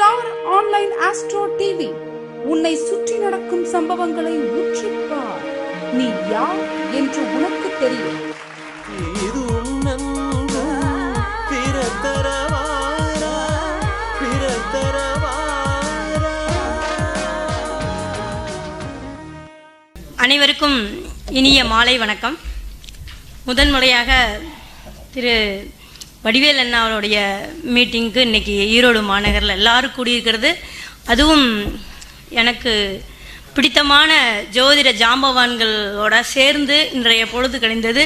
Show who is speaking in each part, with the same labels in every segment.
Speaker 1: Star online astro TV. உன்னை சுற்றி நடக்கும் சம்பவங்களை உற்றிப்பார் நீ யார் என்று உனக்கு தெரியும்.
Speaker 2: இது உன்னன்பு பிறத்தரவாரா பிறத்தரவாரா.
Speaker 3: அனைவருக்கும் இனிய மாலை வணக்கம். முதன்முறையாக திரு வடிவேல் அண்ணாவோடைய மீட்டிங்க்கு இன்னைக்கு ஈரோடு மாநகரில் எல்லாரும் கூடியிருக்கிறது. அதுவும் எனக்கு பிடித்தமான ஜோதிட ஜாம்பவான்களோட சேர்ந்து இன்றைய பொழுது கழிந்தது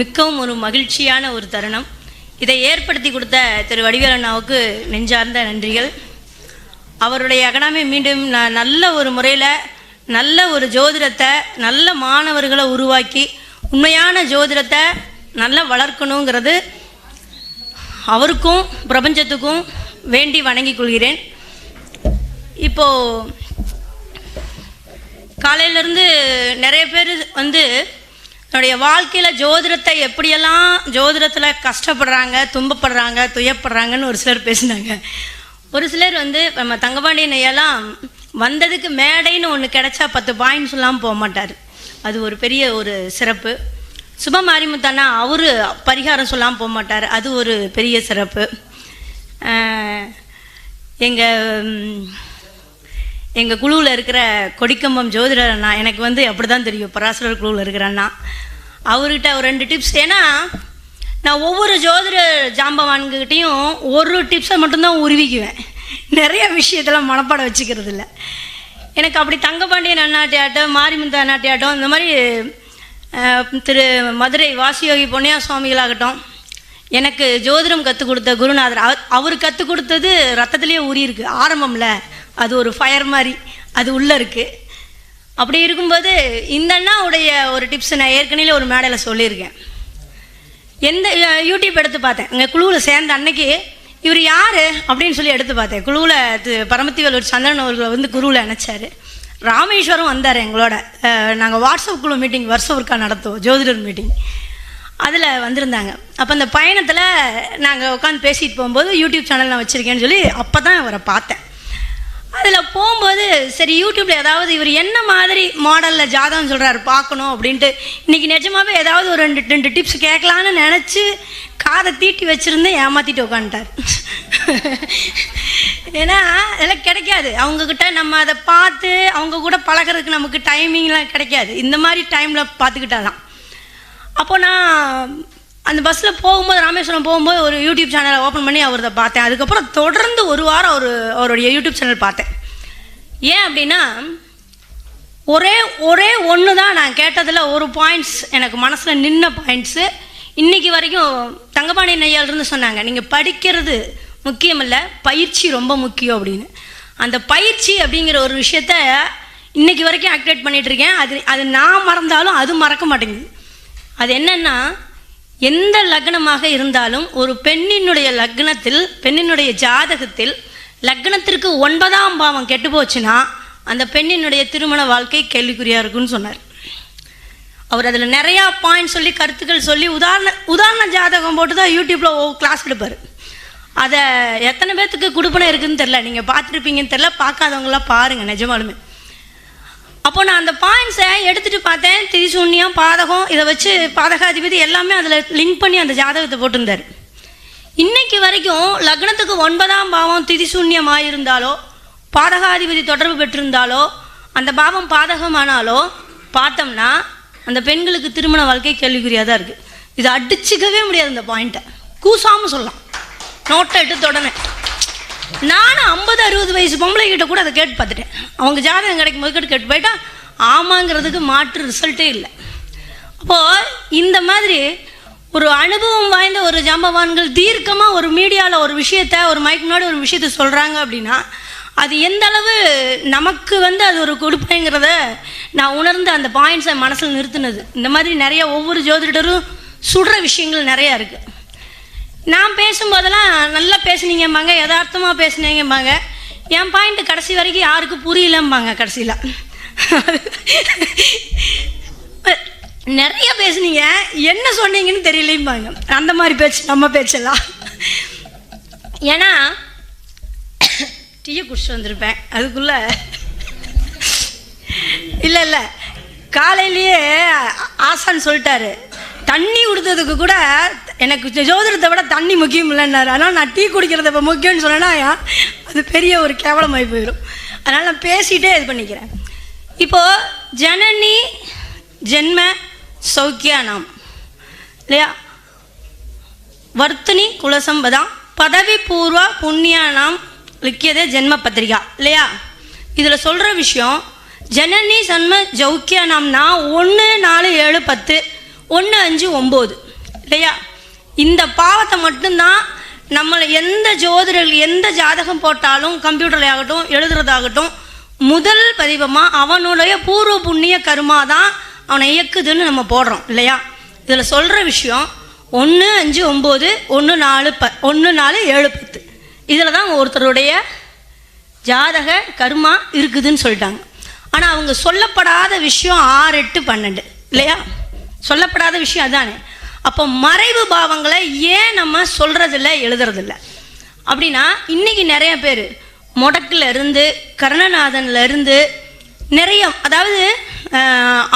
Speaker 3: மிக்கவும் ஒரு மகிழ்ச்சியான ஒரு தருணம். இதை ஏற்படுத்தி கொடுத்த திரு வடிவேல் அண்ணாவுக்கு நெஞ்சார்ந்த நன்றிகள். அவருடைய அகாடமி மீண்டும் நான் நல்ல ஒரு முறையில் நல்ல ஒரு ஜோதிடத்தை நல்ல மாணவர்களை உருவாக்கி உண்மையான ஜோதிடத்தை நல்லா வளர்க்கணுங்கிறது அவருக்கும் பிரபஞ்சத்துக்கும் வேண்டி வணங்கிக் கொள்கிறேன். இப்போது காலையிலேருந்து நிறைய பேர் வந்து என்னுடைய வாழ்க்கையில் ஜோதிடத்தை எப்படியெல்லாம் ஜோதிடத்தில் கஷ்டப்படுறாங்க துன்பப்படுறாங்க துயப்படுறாங்கன்னு ஒரு சிலர் பேசினாங்க. ஒரு சிலர் வந்து நம்ம தங்கபாண்டியன் ஐயாலாம் வந்ததுக்கு மேடைன்னு ஒன்று கிடைச்சா பத்து பாயிண்ட் சொல்லாமல் போக மாட்டார். அது ஒரு பெரிய ஒரு சிறப்பு. சுப மாரிமுத்தண்ணா அவர் பரிகாரம் சொல்லாமல் போக மாட்டார் அது ஒரு பெரிய சிறப்பு. எங்கள் எங்கள் குழுவில் இருக்கிற கொடிக்கம்பம் ஜோதிடர் அண்ணா எனக்கு வந்து அப்படி தான் தெரியும். பராசரர் குழுவில் இருக்கிற அண்ணா. அவர்கிட்ட ஒரு ரெண்டு டிப்ஸ் ஏன்னா நான் ஒவ்வொரு ஜோதிட ஜாம்பவான்கிட்டையும் ஒரு டிப்ஸை மட்டும்தான் உருவிக்குவேன். நிறைய விஷயத்தெல்லாம் மனப்பாடம் வச்சுக்கிறது இல்லை எனக்கு அப்படி தங்கபாண்டியன் அண்ணாட்டியாட்டம் மாரிமுந்த அண்ணாட்டியாட்டம் இந்த மாதிரி திரு மதுரை வாசியோகி பொன்னியா சுவாமிகளாகட்டும் எனக்கு ஜோதிடம் கற்றுக் கொடுத்த குருநாதர் அவர் அவர் கற்றுக் கொடுத்தது ரத்தத்துலேயே ஊறி இருக்கு ஆரம்பம்ல. அது ஒரு ஃபயர் மாதிரி அது உள்ளே இருக்குது அப்படி இருக்கும்போது இந்த அண்ணாவுடைய ஒரு டிப்ஸ் நான் ஏற்கனவே ஒரு மேடையில் சொல்லியிருக்கேன். எந்த யூடியூப் எடுத்து பார்த்தேன். எங்கள் குழுவில் சேர்ந்த அன்னைக்கு இவர் யார்? அப்படின்னு சொல்லி எடுத்து பார்த்தேன். குழுவில் பரமத்திவேலூர் சந்திரன் அவர்கள் வந்து குருவில் நினச்சாரு ராமேஸ்வரம் வந்தார் எங்களோட. நாங்கள் வாட்ஸ்அப் குழு மீட்டிங் வருஷம் ஒருக்கா நடத்துவோம் ஜோதிடர் மீட்டிங் அதில் வந்திருந்தாங்க. அப்போ அந்த பயணத்தில் நாங்கள் உட்காந்து பேசிட்டு போகும்போது யூடியூப் சேனல் நான் வச்சுருக்கேன்னு சொல்லி அப்போ தான் அவரை பார்த்தேன். அதில் போகும்போது சரி யூடியூப்பில் ஏதாவது இவர் என்ன மாதிரி மாடலில் ஜாதகம் சொல்கிறாரு பார்க்கணும் அப்படின்ட்டு இன்றைக்கி நிஜமாவே ஏதாவது ஒரு ரெண்டு ரெண்டு டிப்ஸ் கேட்கலான்னு நினச்சி காதை தீட்டி வச்சுருந்தேன் ஏமாற்றிட்டு உட்காந்துட்டார். ஏன்னா அதெல்லாம் கிடைக்காது. அவங்கக்கிட்ட நம்ம அதை பார்த்து அவங்க கூட பழகிறதுக்கு நமக்கு டைமிங்லாம் கிடைக்காது. இந்த மாதிரி டைமில் பார்த்துக்கிட்டாதான். அப்போ நான் அந்த பஸ்ஸில் போகும்போது ராமேஸ்வரம் போகும்போது ஒரு யூடியூப் சேனலை ஓப்பன் பண்ணி அவரதை பார்த்தேன். அதுக்கப்புறம் தொடர்ந்து ஒரு வாரம் அவர் அவருடைய யூடியூப் சேனல் பார்த்தேன். ஏன் அப்படின்னா ஒரே ஒரே ஒன்று தான் நான் கேட்டதில் ஒரு பாயிண்ட்ஸ் எனக்கு மனசில் நின்ன பாயிண்ட்ஸு இன்றைக்கி வரைக்கும் தங்கபாணி நையாலிருந்து சொன்னாங்க நீங்கள் படிக்கிறது முக்கியமில்ல பயிற்சி ரொம்ப முக்கியம் அப்படின்னு. அந்த பயிற்சி அப்படிங்கிற ஒரு விஷயத்த இன்னைக்கு வரைக்கும் ஆக்டிவேட் பண்ணிகிட்ருக்கேன் இருக்கேன். அது அது நான் மறந்தாலும் அது மறக்க மாட்டேங்குது. அது என்னென்னா எந்த லக்னமாக இருந்தாலும் ஒரு பெண்ணினுடைய லக்னத்தில் பெண்ணினுடைய ஜாதகத்தில் லக்னத்திற்கு ஒன்பதாம் பாவம் கெட்டு போச்சுன்னா அந்த பெண்ணினுடைய திருமண வாழ்க்கை கேள்விக்குறியாக இருக்குன்னு சொன்னார். அவர் அதில் நிறையா பாயிண்ட் சொல்லி கருத்துக்கள் சொல்லி உதாரண உதாரண ஜாதகம் போட்டு தான் யூடியூப்பில் கிளாஸ் எடுப்பார். அதை எத்தனை பேர்த்துக்கு கொடுப்பனை இருக்குன்னு தெரில நீங்கள் பார்த்துருப்பீங்கன்னு தெரில பார்க்காதவங்களாம் பாருங்கள் நிஜமாலுமே. அப்போ நான் அந்த பாயிண்ட்ஸை எடுத்துகிட்டு பார்த்தேன். திரிசூன்யம் பாதகம் இதை வச்சு பாதகாதிபதி எல்லாமே அதில் லிங்க் பண்ணி அந்த ஜாதகத்தை போட்டிருந்தார். இன்னைக்கு வரைக்கும் லக்னத்துக்கு ஒன்பதாம் பாவம் திதிசூன்யம் ஆயிருந்தாலோ பாதகாதிபதி தொடர்பு பெற்றிருந்தாலோ அந்த பாவம் பாதகமானாலோ பார்த்தோம்னா அந்த பெண்களுக்கு திருமண வாழ்க்கை கேள்விக்குறியாக தான் இருக்குது இதை அடிச்சுக்கவே முடியாது இந்த பாயிண்ட்டை கூசாமல் சொல்லலாம். நோட்டை எடுத்து உடனே. நானும் ஐம்பது அறுபது வயசு பொம்பளை கிட்ட கூட அதை கேட்டு பார்த்துட்டேன். அவங்க ஜாதகம் கிடைக்கும் போது கேட்டு கேட்டு போயிட்டா ஆமாங்கிறதுக்கு மாற்று ரிசல்ட்டே இல்லை. அப்போது இந்த மாதிரி ஒரு அனுபவம் வாய்ந்த ஒரு ஜாம்பவான்கள் தீர்க்கமாக ஒரு மீடியாவில் ஒரு விஷயத்த ஒரு மைக் முன்னாடி ஒரு விஷயத்த சொல்கிறாங்க அப்படின்னா அது எந்த அளவு நமக்கு வந்து அது ஒரு கொடுப்பைங்கிறத நான் உணர்ந்து அந்த பாயிண்ட்ஸை மனசில் நிறுத்தினது. இந்த மாதிரி நிறைய ஒவ்வொரு ஜோதிடரும் சுடுற விஷயங்கள் நிறையா இருக்குது நான் பேசும்போதெல்லாம் நல்லா பேசுனீங்கம்பாங்க யதார்த்தமாக பேசுனீங்கம்பாங்க. என் பாயிண்ட் கடைசி வரைக்கும் யாருக்கும் புரியலம்பாங்க கடைசியில். நிறைய பேசுனீங்க என்ன சொன்னீங்கன்னு தெரியலைம்பாங்க. அந்த மாதிரி பேச்சு நம்ம பேச்செல்லாம். ஏன்னா டீயை குடிச்சிட்டு வந்திருப்பேன். அதுக்குள்ள இல்லை இல்லை. காலையிலேயே ஆசான் சொல்லிட்டாரு. தண்ணி கொடுத்ததுக்கு கூட எனக்கு ஜோதிடத்தை விட தண்ணி முக்கியம் இல்லைன்னாரு அதனால் நான் டீ குடிக்கிறத இப்போ முக்கியம்னு சொன்னேன்னா அது பெரிய ஒரு கேவலமாகி போயிடும் அதனால் நான் பேசிகிட்டே இது பண்ணிக்கிறேன். இப்போது ஜனனி ஜென்ம சௌக்கியானாம் இல்லையா? வர்த்தனி குலசம்பதாம் பதவி பூர்வ புண்ணியானாம் லிக்கியதே ஜென்ம பத்திரிகா. இல்லையா? இதில் சொல்கிற விஷயம் ஜனனி சன்ம ஜௌக்கியானாம்னா ஒன்று நாலு ஏழு பத்து ஒன்று அஞ்சு ஒம்பது. இல்லையா? இந்த பாவத்தை மட்டும்தான் நம்மளை எந்த ஜோதிடர்கள் எந்த ஜாதகம் போட்டாலும் கம்ப்யூட்டரில் ஆகட்டும் எழுதுறதாகட்டும் முதல் பதிவமாக அவனுடைய பூர்வ புண்ணிய கருமா தான் அவனை இயக்குதுன்னு நம்ம போடுறோம் இல்லையா? இதில் சொல்கிற விஷயம் ஒன்று அஞ்சு ஒம்பது ஒன்று நாலு ப ஒன்று நாலு ஏழு பத்து. இதில் தான் ஒருத்தருடைய ஜாதக கருமா இருக்குதுன்னு சொல்லிட்டாங்க. ஆனால் அவங்க சொல்லப்படாத விஷயம் ஆறு எட்டு பன்னெண்டு இல்லையா? சொல்லப்படாத விஷயம் அதானே. அப்போ மறைவு பாவங்களை ஏன் நம்ம சொல்கிறதில்ல எழுதுறதில்ல? அப்படின்னா இன்றைக்கி நிறைய பேர் முடக்குல இருந்து கருணநாதன்ல இருந்து நிறைய அதாவது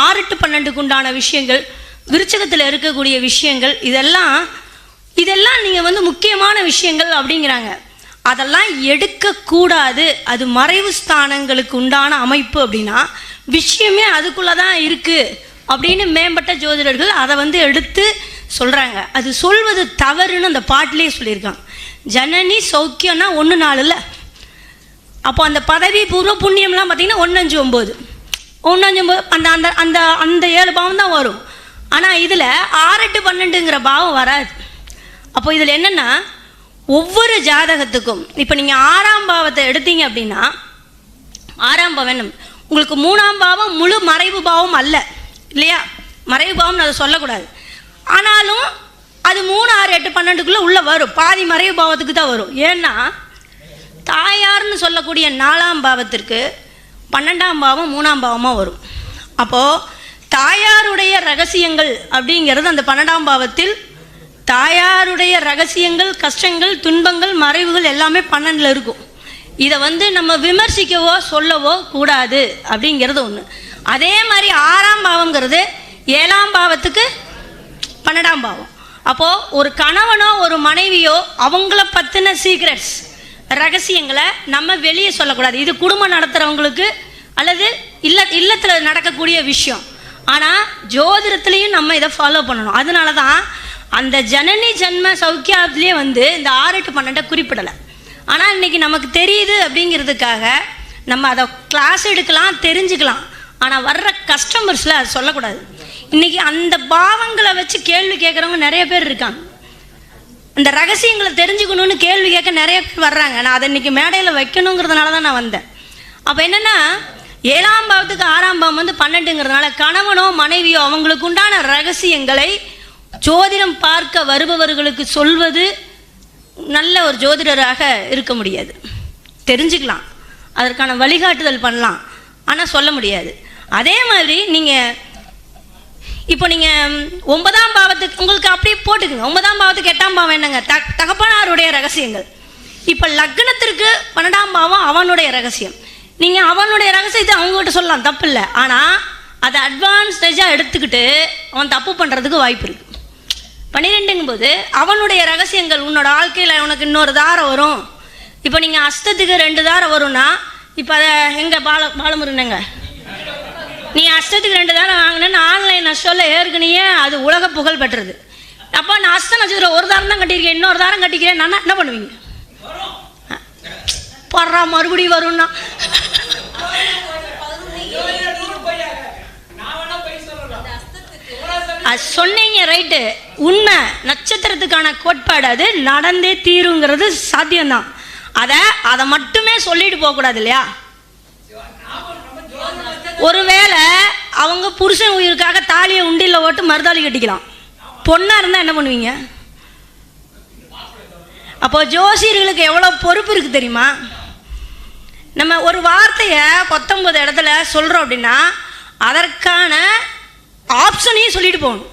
Speaker 3: ஆறு எட்டு பன்னெண்டுக்கு உண்டான விஷயங்கள் விருச்சகத்தில் இருக்கக்கூடிய விஷயங்கள் இதெல்லாம் இதெல்லாம் நீங்கள் வந்து முக்கியமான விஷயங்கள் அப்படிங்கிறாங்க. அதெல்லாம் எடுக்கக்கூடாது. அது மறைவு ஸ்தானங்களுக்கு உண்டான அமைப்பு அப்படின்னா விஷயமே அதுக்குள்ளே தான் இருக்குது அப்படின்னு மேம்பட்ட ஜோதிடர்கள் அதை வந்து எடுத்து சொல்கிறாங்க அது சொல்வது தவறுன்னு அந்த பாட்டிலே சொல்லியிருக்காங்க. ஜனனி சௌக்கியம்னா ஒன்று நாளில் அப்போ அந்த பதவி பூர்வ புண்ணியம்லாம் பார்த்திங்கன்னா ஒன்று அஞ்சு ஒம்பது ஒன்று அஞ்சு ஒம்பது அந்த அந்த அந்த அந்த ஏழு பாவம் தான் வரும். ஆனால் இதில் ஆறெட்டு பன்னெண்டுங்கிற பாவம் வராது. அப்போ இதில் என்னென்னா ஒவ்வொரு ஜாதகத்துக்கும் இப்போ நீங்கள் ஆறாம் பாவத்தை எடுத்தீங்க அப்படின்னா ஆறாம் பவனம் உங்களுக்கு மூணாம் பாவம் முழு மறைவு பாவம் அல்ல. இல்லையா? மறைவு பாவம்னு அதை சொல்லக்கூடாது. ஆனாலும் அது மூணு ஆறு எட்டு பன்னெண்டுக்குள்ளே உள்ளே வரும். பாதி மறைவு பாவத்துக்கு தான் வரும். ஏன்னா தாயார்னு சொல்லக்கூடிய நாலாம் பாவத்திற்கு பன்னெண்டாம் பாவம் மூணாம் பாவமாக வரும். அப்போது தாயாருடைய ரகசியங்கள் அப்படிங்கிறது அந்த பன்னெண்டாம் பாவத்தில் தாயாருடைய ரகசியங்கள் கஷ்டங்கள் துன்பங்கள் மறைவுகள் எல்லாமே பன்னெண்டில் இருக்கும். இதை வந்து நம்ம விமர்சிக்கவோ சொல்லவோ கூடாது அப்படிங்கிறது ஒன்று அதே மாதிரி ஆறாம் பாவங்கிறது ஏழாம் பாவத்துக்கு பன்னெண்டாம் பாவம். அப்போது ஒரு கணவனோ ஒரு மனைவியோ அவங்கள பற்றின சீக்ரெட்ஸ் ரகசியங்களை நம்ம வெளியே சொல்லக்கூடாது. இது குடும்பம் நடத்துகிறவங்களுக்கு அல்லது இல்ல இல்லத்தில் நடக்கக்கூடிய விஷயம். ஆனால் ஜோதிடத்துலேயும் நம்ம இதை ஃபாலோ பண்ணணும். அதனால தான் அந்த ஜனனி ஜன்ம சௌக்கியாத்துலேயே வந்து இந்த ஆறு எட்டு பன்னெண்டை குறிப்பிடலை. ஆனால் இன்னைக்கு நமக்கு தெரியுது அப்படிங்கிறதுக்காக நம்ம அதை கிளாஸ் எடுக்கலாம் தெரிஞ்சுக்கலாம். ஆனால் வர்ற கஸ்டமர்ஸில் அது சொல்லக்கூடாது. இன்றைக்கி அந்த பாவங்களை வச்சு கேள்வி கேட்குறவங்க நிறைய பேர் இருக்காங்க. அந்த ரகசியங்களை தெரிஞ்சுக்கணும்னு கேள்வி கேட்க நிறைய பேர் வர்றாங்க. நான் அதை இன்னைக்கு மேடையில் வைக்கணுங்கிறதுனால தான் நான் வந்தேன். அப்போ என்னென்னா ஏழாம் பாவத்துக்கு ஆறாம் பாவம் வந்து பன்னெண்டுங்கிறதுனால கணவனோ மனைவியோ அவங்களுக்கு உண்டான ரகசியங்களை ஜோதிடம் பார்க்க வருபவர்களுக்கு சொல்வது நல்ல ஒரு ஜோதிடராக இருக்க முடியாது. தெரிஞ்சுக்கலாம். அதற்கான வழிகாட்டுதல் பண்ணலாம். ஆனால் சொல்ல முடியாது. அதே மாதிரி நீங்கள் இப்போ நீங்கள் ஒன்பதாம் பாவத்துக்கு உங்களுக்கு அப்படியே போட்டுக்குங்க. ஒன்பதாம் பாவத்துக்கு எட்டாம் பாவம் என்னங்க? த தகப்பனாருடைய ரகசியங்கள். இப்போ லக்னத்திற்கு பன்னெண்டாம் பாவம் அவனுடைய ரகசியம். நீங்கள் அவனுடைய ரகசியத்தை அவங்ககிட்ட சொல்லலாம் தப்பு இல்லை ஆனால் அதை அட்வான்ஸ்டேஜாக எடுத்துக்கிட்டு அவன் தப்பு பண்ணுறதுக்கு வாய்ப்பு இருக்குது பன்னிரெண்டுங்கும் போது அவனுடைய ரகசியங்கள் உன்னோட வாழ்க்கையில் உனக்கு இன்னொரு தாரம் வரும். இப்போ நீங்கள் அஷ்டத்துக்கு ரெண்டு தாரம் வரும்னா இப்போ அதை எங்கே பால பாலமுருகனுங்க நீ அஷ்டத்துக்கு ரெண்டு தாரம் வாங்கினேன்னு ஆன்லைன் அஷ்டோல ஏற்கனவே அது உலக புகழ் பெற்றது. அப்போ நான் அஷ்ட நட்சத்திரம் ஒரு தாரம் தான் கட்டியிருக்கேன் இன்னொரு தாரம் கட்டிக்கிறேன் நான் என்ன பண்ணுவீங்க? போடுறா மறுபடியும் வரும்னா. அது சொன்னீங்க ரைட்டு உண்மை நட்சத்திரத்துக்கான கோட்பாடு அது நடந்தே தீருங்கிறது சாத்தியம்தான். அதை அதை மட்டுமே சொல்லிட்டு போகக்கூடாது இல்லையா? ஒருவேளை அவங்க புருஷன் உயிருக்காக தாலியை உண்டியில் ஓட்டு மருதாளி கட்டிக்கலாம். பொண்ணாக இருந்தால் என்ன பண்ணுவீங்க? அப்போ ஜோசியர்களுக்கு எவ்வளோ பொறுப்பு இருக்குது தெரியுமா? நம்ம ஒரு வார்த்தையை பத்தொன்பது இடத்துல சொல்கிறோம் அப்படின்னா அதற்கான ஆப்ஷனையும் சொல்லிட்டு போகணும்.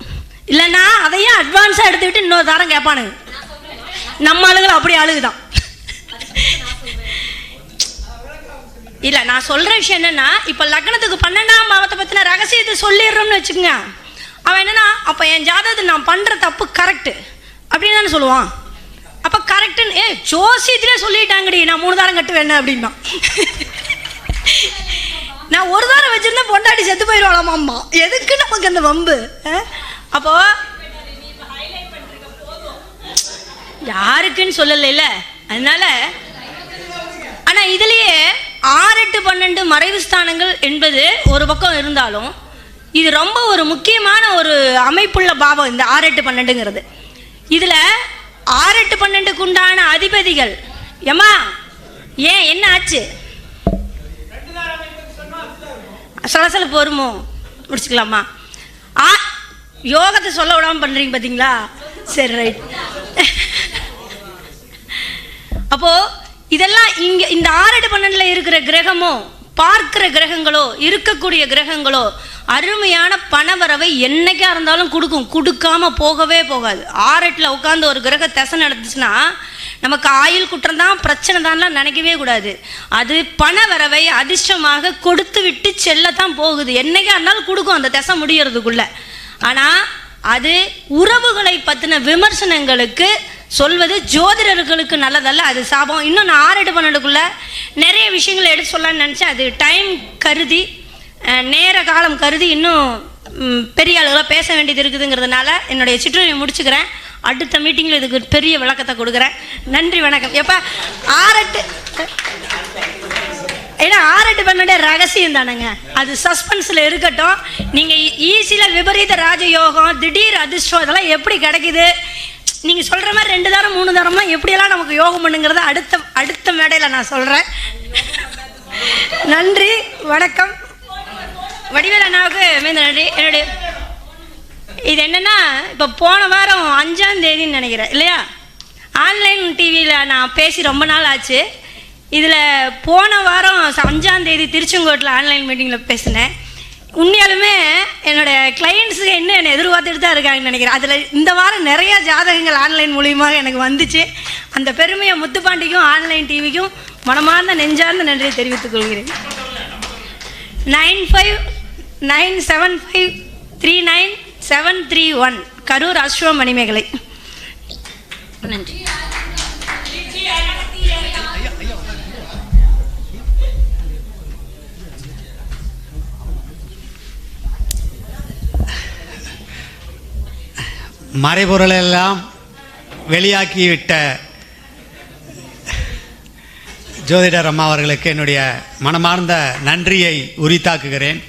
Speaker 3: இல்லைன்னா அதையும் அட்வான்ஸாக எடுத்துக்கிட்டு இன்னொரு தாரம் கேட்பானுங்க. நம்ம ஆளுகளை அப்படி ஆளுகுதான். இல்ல நான் சொல்ற விஷயம் என்னன்னா இப்ப லக்னத்துக்கு பன்னெண்டாம் பாவத்தை பத்தின ரகசியத்தை சொல்லிடுறோம்னு வச்சுக்கோங்க. அவன் என்னன்னா அப்ப என் ஜாதகத்தை நான் பண்ற தப்பு கரெக்ட் அப்படின்னு தானே சொல்லுவான். அப்ப கரெக்டுன்னு ஏ ஜோசியத்திலே சொல்லிட்டாங்கடி நான் மூணு தாரம் கட்டுவேன் அப்படின்னா. நான் ஒரு தாரம் வச்சுருந்தேன் பொண்டாட்டி செத்து போயிடுவாளாம் அம்மா எதுக்கு நமக்கு அந்த வம்பு அப்போது அப்போ யாருக்குன்னு இல்லை அதனால ஆனால் இதுலேயே ஆறு எட்டு பன்னெண்டு மறைவு ஸ்தானங்கள் என்பது ஒரு பக்கம் இருந்தாலும் இது ரொம்ப ஒரு முக்கியமான ஒரு அமைப்புள்ள பாவம் இந்த ஆறு எட்டு பன்னெண்டுங்கிறது. இதில் ஆறு எட்டு பன்னெண்டுக்கு உண்டான அதிபதிகள் ஏமா ஏன் என்ன ஆச்சு? சலசலப்பு வருமோ? முடிச்சுக்கலாமா? ஆ யோகத்தை சொல்ல விடாமல் பண்ணுறீங்க பார்த்தீங்களா சரி ரைட் அப்போது இதெல்லாம் இங்க இந்த ஆறெட்டு பன்னெண்டுல இருக்கிற கிரகமோ பார்க்கிற கிரகங்களோ இருக்கக்கூடிய கிரகங்களோ அருமையான பணவரவை என்னைக்கா இருந்தாலும் கொடுக்கும். கொடுக்காம போகவே போகாது. ஆறெட்டில் உட்காந்து ஒரு கிரக தசை நடந்துச்சுன்னா நமக்கு ஆயுள் குற்றம் தான் பிரச்சனை தான்லாம் நினைக்கவே கூடாது. அது பணவரவை அதிர்ஷ்டமாக கொடுத்து விட்டு செல்லத்தான் போகுது. என்னைக்கா இருந்தாலும் கொடுக்கும் அந்த தசை முடியறதுக்குள்ள. ஆனால் அது உறவுகளை பற்றின விமர்சனங்களுக்கு சொல்வது ஜோதிடர்களுக்கு நல்லதல்ல அது சாபம். இன்னும் நான் ஆறு எட்டு நிறைய விஷயங்களை எடுத்து சொல்லலாம்னு நினச்சேன். அது டைம் கருதி நேர காலம் கருதி இன்னும் பெரிய அளவில் பேச வேண்டியது இருக்குதுங்கிறதுனால என்னுடைய சிற்றுரையை முடிச்சுக்கிறேன். அடுத்த மீட்டிங்கில் இதுக்கு பெரிய விளக்கத்தை கொடுக்குறேன். நன்றி வணக்கம். எப்போ? ஆறட்டு ஏன்னா ஆறட்டு பன்னெண்டு ரகசியம் தானேங்க. அது சஸ்பென்ஸில் இருக்கட்டும். நீங்கள் ஈஸியில் விபரீத ராஜயோகம் திடீர் அதிர்ஷ்டம் இதெல்லாம் எப்படி கிடைக்குது? நீங்கள் சொல்கிற மாதிரி ரெண்டு தரம் மூணு தரமாக எப்படியெல்லாம் நமக்கு யோகம் பண்ணுங்கிறத அடுத்த அடுத்த மேடையில் நான் சொல்கிறேன் நன்றி வணக்கம். வடிவேல் அண்ணாவுக்கு மீது நன்றி. என்னுடைய இது என்னென்னா இப்போ போன வாரம் அஞ்சாம் தேதின்னு நினைக்கிறேன் இல்லையா? ஆன்லைன் டிவியில் நான் பேசி ரொம்ப நாள் ஆச்சு. இதில் போன வாரம் அஞ்சாந்தேதி அஞ்சாம் தேதி திருச்செங்கோட்டில் ஆன்லைன் மீட்டிங்கில் பேசினேன். உண்மையாலுமே என்னோட கிளைண்ட்ஸுக்கு இன்னும் என்னை எதிர்பார்த்துட்டு தான் இருக்காங்கன்னு நினைக்கிறேன். அதில் இந்த வாரம் நிறைய ஜாதகங்கள் ஆன்லைன் மூலியமாக எனக்கு வந்துச்சு. அந்த பெருமையை முத்துப்பாண்டிக்கும் ஆன்லைன் டிவிக்கும் மனமார்ந்த நெஞ்சார்ந்த நன்றியை தெரிவித்துக் கொள்கிறேன். Nine five nine seven five three nine seven three one Karur Ashwa Manimekalai நன்றி.
Speaker 4: மறைபொருளெல்லாம் வெளியாக்கிவிட்ட ஜோதிடர் அம்மா அவர்களுக்கு என்னுடைய மனமார்ந்த நன்றியை உரித்தாக்குகிறேன்.